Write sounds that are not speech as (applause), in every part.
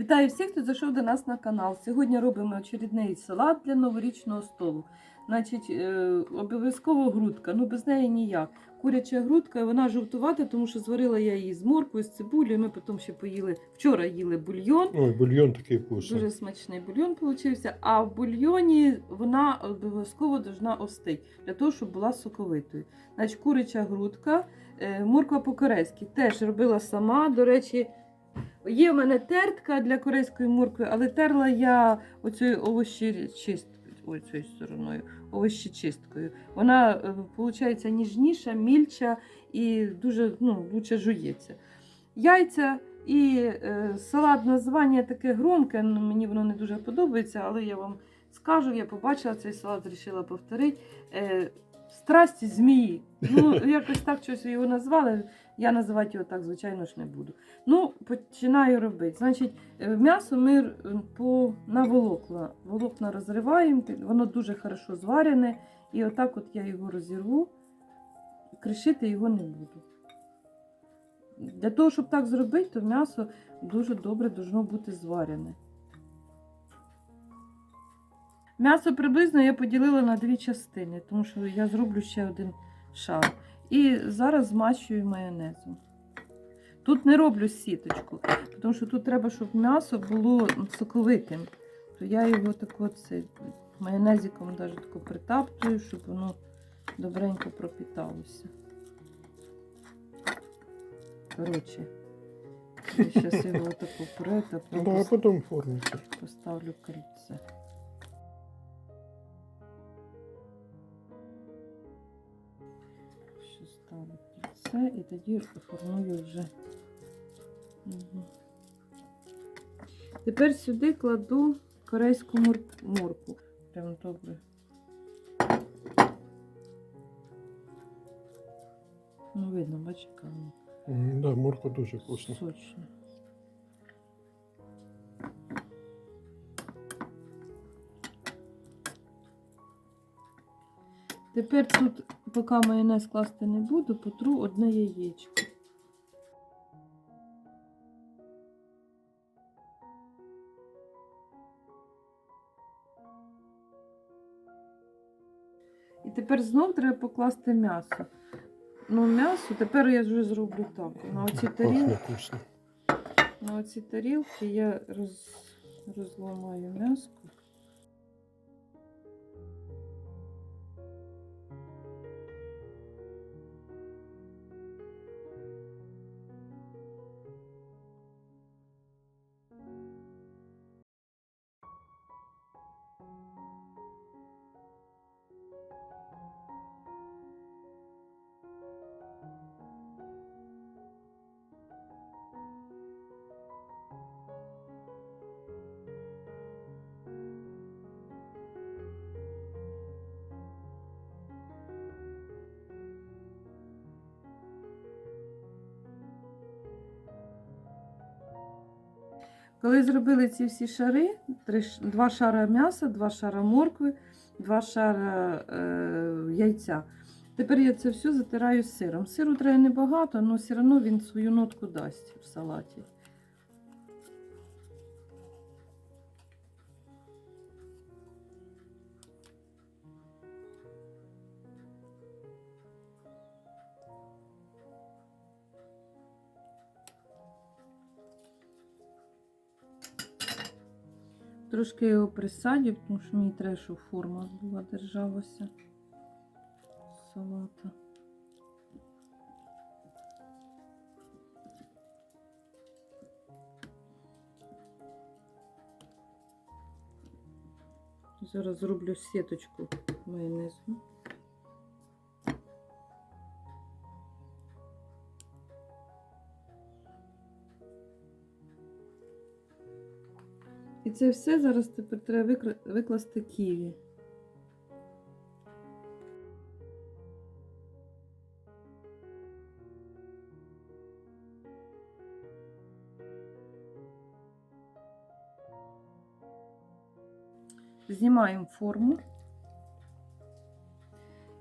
Вітаю всіх, хто зайшов до нас на канал. Сьогодні робимо очередний салат для новорічного столу. Значить, е, обов'язково грудка, ну без неї ніяк. Куряча грудка, вона жовтувата, тому що зварила я її з морквою, з цибулею. Ми потім ще поїли. Вчора їли бульйон. Ой, бульйон такий вкусний. Дуже смачний бульйон получився. А в бульйоні вона обов'язково повинна остити, для того, щоб була соковитою. Значить, куряча грудка, е, морква по-корейськи теж робила сама. До речі, є в мене тертка для корейської моркви, але терла я оцією овощечисткою. Цією стороною, овощечисткою. Вона виходить ніжніша, мільча і дуже ну, лучше жується. Яйця і е, салат названня таке громке, ну, мені воно не дуже подобається, але я вам скажу, я побачила цей салат, вирішила повторити. Е, страсті змії. Ну, якось так щось його назвали. Я називати його так, звичайно ж, не буду. Ну, починаю робити. Значить, е, м'ясо ми по, на волокна. Волокна розриваємо, воно дуже хорошо зварене. І отак от я його розірву, кришити його не буду. Для того, щоб так зробити, то м'ясо дуже добре должно бути зварене. М'ясо приблизно я поділила на дві частини, тому що я зроблю ще один шар. І зараз змащую майонезом. Тут не роблю сіточку, тому що тут треба, щоб м'ясо було соковитим. То я його тако це майонезиком навіть тако притаптую, щоб воно добренько пропіталося. Коротше, я зараз його таку пюре та Ну, поставлю кільце. Кільце і тоді формую вже. Мгм. Тепер сюди кладу корейську мор- моркву. Прям добре. Ну, видно, бачиш, яка вона М, Да, морква дуже вкусна. сочна. Тепер тут, поки майонез класти не буду, потру одне яєчко. І тепер знов треба покласти м'ясо. Ну, м'ясо тепер я вже зроблю так. На оці тарілки. На оці тарілки я роз, розламаю м'яско. Коли зробили ці всі шари, три, два шара м'яса, два шара моркви, два шара е, яйця. Тепер я це все затираю сиром. Сиру треба небагато, але все одно він свою нотку дасть в салаті. Трошки його присадів, тому що мені треба, щоб форма була держалася салата. Зараз зроблю сіточку майонезу. І це все зараз тепер треба викласти ківі. Знімаємо форму.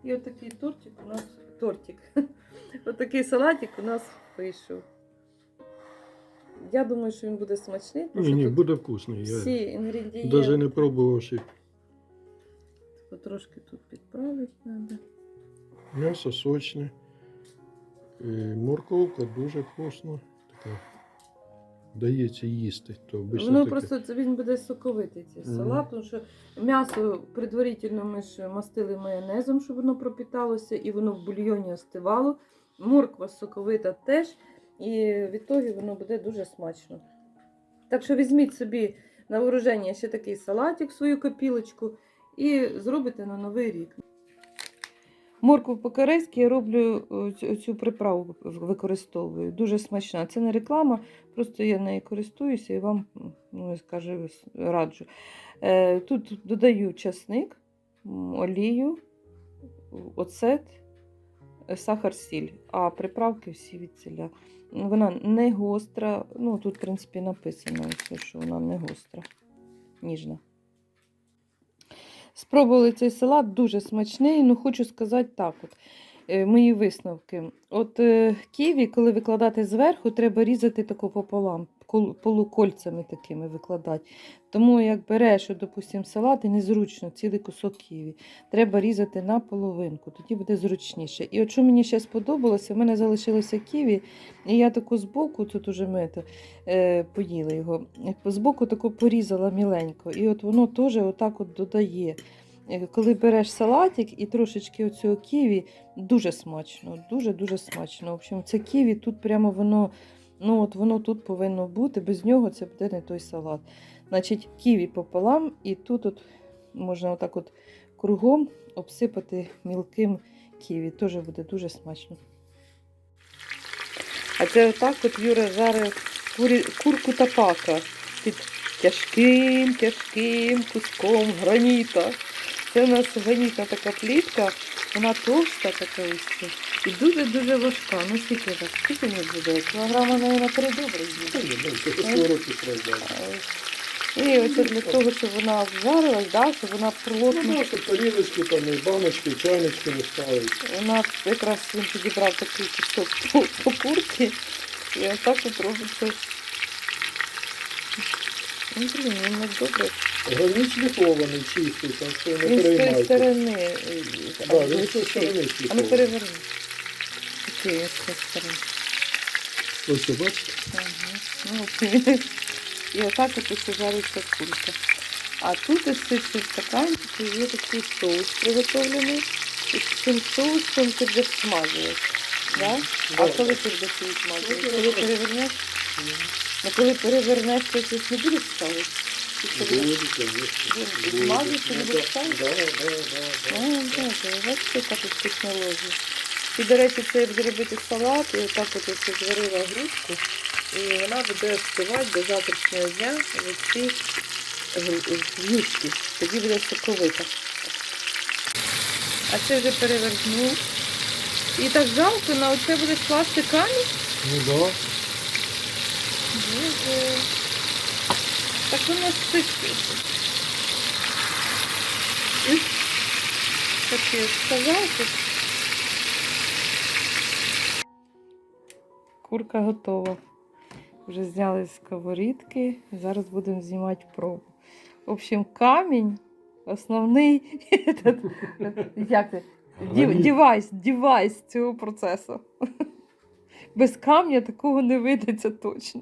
І отакий тортик у нас тортик. (laughs) Отакий салатик у нас вийшов. Я думаю, що він буде смачний. тому Ні, що ні, тут буде вкусний. всі інгредієнти. навіть не пробував ще. Трошки тут підправити треба. М'ясо сочне. Е, Морковка дуже вкусна. Така. Дається їсти. То обично Воно таке. просто це він буде соковитий цей Мгм. салат, тому що м'ясо предварительно ми ж мастили майонезом, щоб воно пропіталося, і воно в бульйоні остивало. Морква соковита теж, і в ітогі воно буде дуже смачно. Так що візьміть собі на вооруження ще такий салатик свою копілочку і зробите на новий рік. Моркву по-корейськи я роблю цю- цю приправу використовую. Дуже смачна. Це не реклама, просто я нею користуюся і вам ну, скажу, раджу. Е, Тут додаю часник, олію, оцет, е, сахар, сіль, а приправки всі від ціля. Вона не гостра. Ну, тут, в принципі, написано, що вона не гостра, ніжна. Спробували цей салат, дуже смачний. Ну, хочу сказати так: от, мої висновки. От е, ківі, коли викладати зверху, треба різати тако пополам, кол- полукольцями такими викладати. Тому як береш, от, допустим, салат, і незручно цілий кусок ківі. Треба різати на половинку, тоді буде зручніше. І от що мені ще сподобалося, в мене залишилося ківі, і я таку збоку, тут уже ми е, поїли його, збоку таку порізала міленько. І от воно теж отак от додає. Е, Коли береш салатик і трошечки оцього ківі, дуже смачно, дуже-дуже смачно. В общем, це ківі тут прямо воно, ну от воно тут повинно бути, без нього це буде не той салат. Значить, ківі пополам, і тут от можна отак от кругом обсипати мілким ківі. Теж буде дуже смачно. А це отак от Юра жарив курку та пака під тяжким, тяжким куском граніта. Це у нас гранітна така плітка, вона товста така ось. І дуже-дуже важка. Ну скільки так? Скільки не буде? Кілограма, мабуть, три добре ні, ну, це 100 років пройде. І оце для того, щоб вона обжарилась, да, щоб вона Ну, плотно. тарілочки, там, і баночки, чайнички не ставить. Вона якраз він підібрав такий кусок по, по курці. І отак от робиться. Ну, блін, він не добре. Граніт шліфований, чистий, так що не Він з тої переймайте. сторони. е, Да, він з блищить. сторони А ну шліфований. переверни. Я з тої сторони. Ось, бачите? Ага. Ну. І отак от ось жариться курка. А тут ось цей стаканчик є такий соус приготовлений. І з цим соусом ти будеш смажувати. Да? А Да. коли ти смажувати? Ну, Коли перевернеш? Ну коли перевернеш, то щось не будеш ставити? Чи що будеш? Буде, конечно. Буде. Буде. Не Ну, да, да, да, да, да. так, бачите, яка тут технологія. І, до речі, це як зробити салат, і отак от ось зварила грудку, і вона буде співати до завтрашнього дня в ці грудки. Тоді буде соковита. А це вже перевернув. І так жалко, на оце будеш класти камінь. Ну да. Боже. Так воно стискається. Так я сказав, тут. Курка готова. Вже зняли з сковорідки. Зараз будемо знімати пробу. В общем, камінь основний (laughs) як це? Девайс, девайс цього процесу. Без камня такого не вийде, це точно.